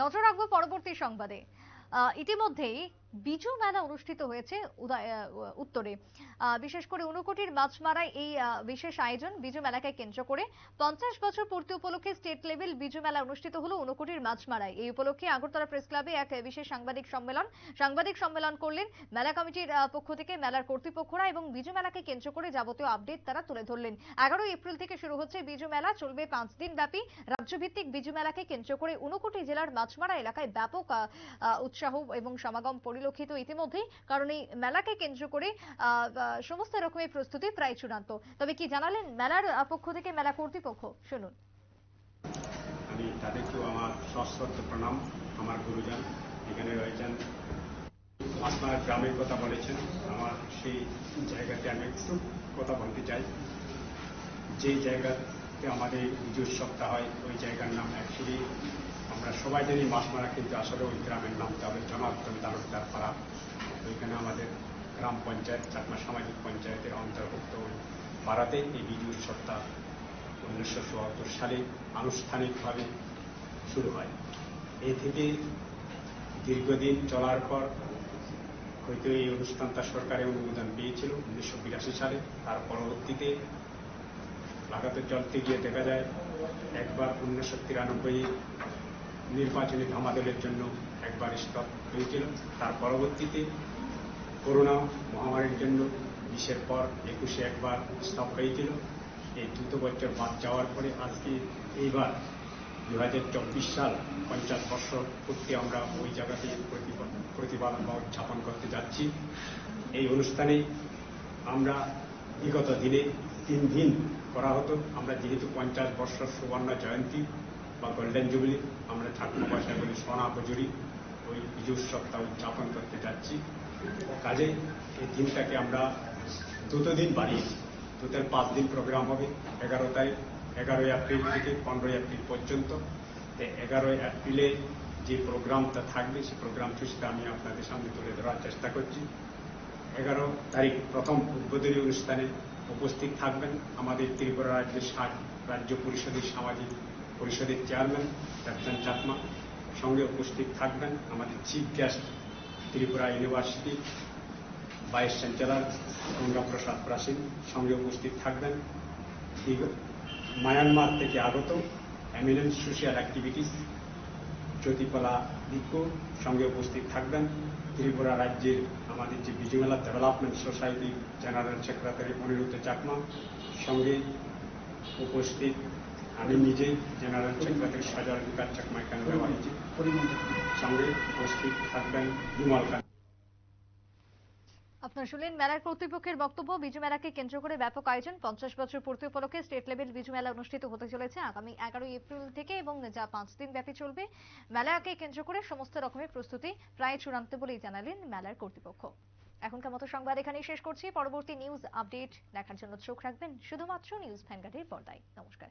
নজর রাখব পরবর্তী সংবাদে। ইতিমধ্যেই বিজু মেলা অনুষ্ঠিত হয়েছে উত্তরে। বিশেষ করে উনকোটির মাছমারায় এই বিশেষ আয়োজন বিজু মেলাকে কেন্দ্র করে। পঞ্চাশ বছর পূর্তি উপলক্ষে স্টেট লেভেল বিজু মেলা অনুষ্ঠিত হলো উনকোটির মাছমারায়। এই উপলক্ষে আগরতলা প্রেস ক্লাবে এক বিশেষ সাংবাদিক সম্মেলন সাংবাদিক সম্মেলন করলেন মেলা কমিটির পক্ষ থেকে মেলার কর্তৃপক্ষরা এবং বিজু মেলাকে কেন্দ্র করে যাবতীয় আপডেট তারা তুলে ধরলেন। এগারোই এপ্রিল থেকে শুরু হচ্ছে বিজু মেলা, চলবে পাঁচ দিন ব্যাপী। রাজ্যভিত্তিক বিজু মেলাকে কেন্দ্র করে ঊনকোটি জেলার মাছমারা এলাকায় ব্যাপক উৎসাহ এবং সমাগম পরিলক্ষিত ইতিমধ্যেই, কারণ এই মেলাকে কেন্দ্র করে সমস্ত রকমের প্রস্তুতি প্রায় চূড়ান্ত। তবে কি জানালেন মেলার পক্ষ থেকে মেলা কর্তৃপক্ষ? শুনুন। আমি তাদেরকেও আমার সশ্রদ্ধ প্রণাম, আমার গুরুজন এখানে রয়েছেন। আপনার গ্রামের কথা বলেছেন, আমার সেই জায়গাতে আমি একটু কথা বলতে চাই। যে জায়গাতে আমাদের পুজোর সপ্তাহ হয়, ওই জায়গার নাম অ্যাকচুয়ালি সবাই জানি মাসমারা কিন্তু আসলে ওই গ্রামের নামটা হলো জনার্দন তালুকদার পাড়া। ওইখানে আমাদের গ্রাম পঞ্চায়েত, চাকমা সামাজিক পঞ্চায়েতের অন্তর্ভুক্ত ওই পাড়াতে এই বিজু উৎসবটা উনিশশো চুয়াত্তর সালে আনুষ্ঠানিকভাবে শুরু হয়। এ থেকে দীর্ঘদিন চলার পর হয়তো এই অনুষ্ঠানটা সরকারের অনুমোদন পেয়েছিল উনিশশো বিরাশি সালে। তার পরবর্তীতে লাগাতে চলতে গিয়ে দেখা যায়। একবার উনিশশো তিরানব্বই নির্বাচনী ধামাদলের জন্য একবার স্টপ হয়েছিল। তার পরবর্তীতে করোনা মহামারীর জন্য বিশের পর একুশে একবার স্টপ হয়েছিল। এই দ্রুত বছর বাদ যাওয়ার পরে আজকে এইবার দু হাজার চব্বিশ সাল পঞ্চাশ বছর পূর্তি আমরা ওই জায়গাতে প্রতিপা- প্রতিপালন বা উদযাপন করতে যাচ্ছি। এই অনুষ্ঠানে আমরা বিগত দিনে তিন দিন করা হতো। আমরা যেহেতু পঞ্চাশ বছর সুবর্ণ জয়ন্তী বা গোল্ডেন জুবলি আমরা ঠাকুর ভাষায় বলি সোনা বজুরি ওই বিজু উৎসবটা উদযাপন করতে যাচ্ছি। কাজে এই দিনটাকে আমরা দুটো দিন বাড়িয়েছি। দুটোর পাঁচ দিন প্রোগ্রাম হবে এগারো তারিখ এগারোই এপ্রিল থেকে পনেরোই এপ্রিল পর্যন্ত। এগারোই এপ্রিলে যে প্রোগ্রামটা থাকবে সেই প্রোগ্রাম সূচিটা আমি আপনাদের সামনে তুলে ধরার চেষ্টা করছি। এগারো তারিখ প্রথম উদ্বোধনী অনুষ্ঠানে উপস্থিত থাকবেন আমাদের ত্রিপুরা রাজ্যের রাজ্য পরিষদের সামাজিক পরিষদের চেয়ারম্যান, ক্যাপ্টেন চাকমা, সঙ্গে উপস্থিত থাকবেন আমাদের chief guest, Tripura university vice chancellor Ganga Prasad Prasain সঙ্গে উপস্থিত থাকবেন। মায়ানমার থেকে আগত এমিনেন্স সোশিয়াল অ্যাক্টিভিটিস, জ্যোতিকলা ভিক্ষু সঙ্গে উপস্থিত থাকবেন ত্রিপুরা রাজ্যের আমাদের যে Bizu Mela development society, general secretary Aniruddha Chakma, সঙ্গে উপস্থিত আমি নিজে জেনারেল সেক্রেটারি সাজার বিকাশ চাকমা এখানে সঙ্গে উপস্থিত থাকবেন বিমল কান্তি আপনারা শুনলেন মেলার কর্তৃপক্ষের বক্তব্য। বিজু মেলাকে কেন্দ্র করে ব্যাপক আয়োজন। পঞ্চাশ বছর পূর্তি উপলক্ষে স্টেট লেভেল বিজু মেলা অনুষ্ঠিত হতে চলেছে আগামী এগারোই এপ্রিল থেকে এবং যা পাঁচ দিন ব্যাপী চলবে। মেলাকে কেন্দ্র করে সমস্ত রকমের প্রস্তুতি প্রায় চূড়ান্ত বলেই জানালেন মেলার কর্তৃপক্ষ। এখনকার মতো সংবাদ এখানেই শেষ করছি। পরবর্তী নিউজ আপডেট দেখার জন্য চোখ রাখবেন শুধুমাত্র নিউজ ভ্যানগার্ডের পর্দায়। নমস্কার।